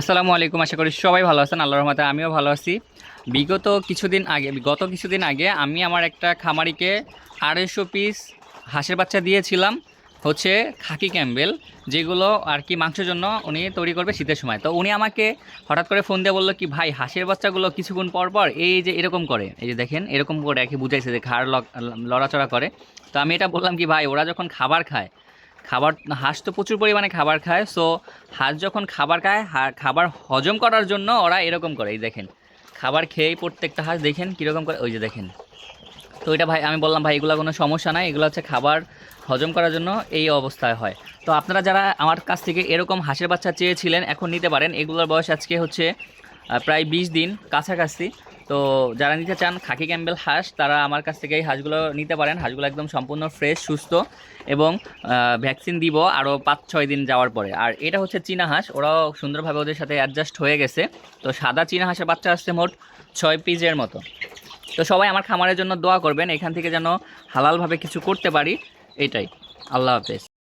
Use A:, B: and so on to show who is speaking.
A: আসসালামু আলাইকুম, আশা করি সবাই ভালো আছেন, আল্লাহর রহমতে আমিও ভালো আছি। বিগত কিছুদিন আগে, গত কিছুদিন আগে আমি আমার একটা খামারিকে আড়াইশো পিস হাঁসের বাচ্চা দিয়েছিলাম, হচ্ছে খাকি ক্যাম্বেল, যেগুলো আর কি মাংসের জন্য উনি তৈরি করবে শীতের সময়। তো উনি আমাকে হঠাৎ করে ফোন দিয়ে বলল কি, ভাই, হাঁসের বাচ্চাগুলো কিছুক্ষণ পর পর এই যে এরকম করে। এই যে দেখেন, এরকম করে আর কি বুঝাইছে যে ঘাড় লড়াচড়া করে। তো আমি এটা বললাম কি, ভাই, ওরা যখন খাবার খায় খাবার, হাঁস তো প্রচুর পরিমাণে খাবার খায় সো হাঁস যখন খাবার খায় খাবার হজম করার জন্য ওরা এরকম করে, এই দেখেন। খাবার খেয়েই প্রত্যেকটা হাঁস দেখেন কীরকম করে, ওই যে দেখেন। তো এটা ভাই, আমি বললাম ভাই, এগুলো কোনো সমস্যা নাই, এগুলো হচ্ছে খাবার হজম করার জন্য এই অবস্থায় হয়। তো আপনারা যারা আমার কাছ থেকে এরকম হাঁসের বাচ্চা চেয়েছিলেন, এখন নিতে পারেন। এগুলোর বয়স আজকে হচ্ছে প্রায় বিশ দিন কাছাকাছি। তো যারা নিতে চান খাকি ক্যাম্বেল হাঁস, তারা আমার কাছ থেকে এই হাঁসগুলো নিতে পারেন। হাঁসগুলো একদম সম্পূর্ণ ফ্রেশ সুস্থ এবং ভ্যাকসিন দিব আরও পাঁচ ছয় দিন যাওয়ার পরে। আর এটা হচ্ছে চীনা হাঁস, ওরাও সুন্দরভাবে ওদের সাথে অ্যাডজাস্ট হয়ে গেছে। তো সাদা চীনা হাঁসের বাচ্চা আসছে মোট ছয় পিসের মতো। তো সবাই আমার খামারের জন্য দোয়া করবেন, এখান থেকে যেন হালালভাবে কিছু করতে পারি, এটাই। আল্লাহ হাফেজ।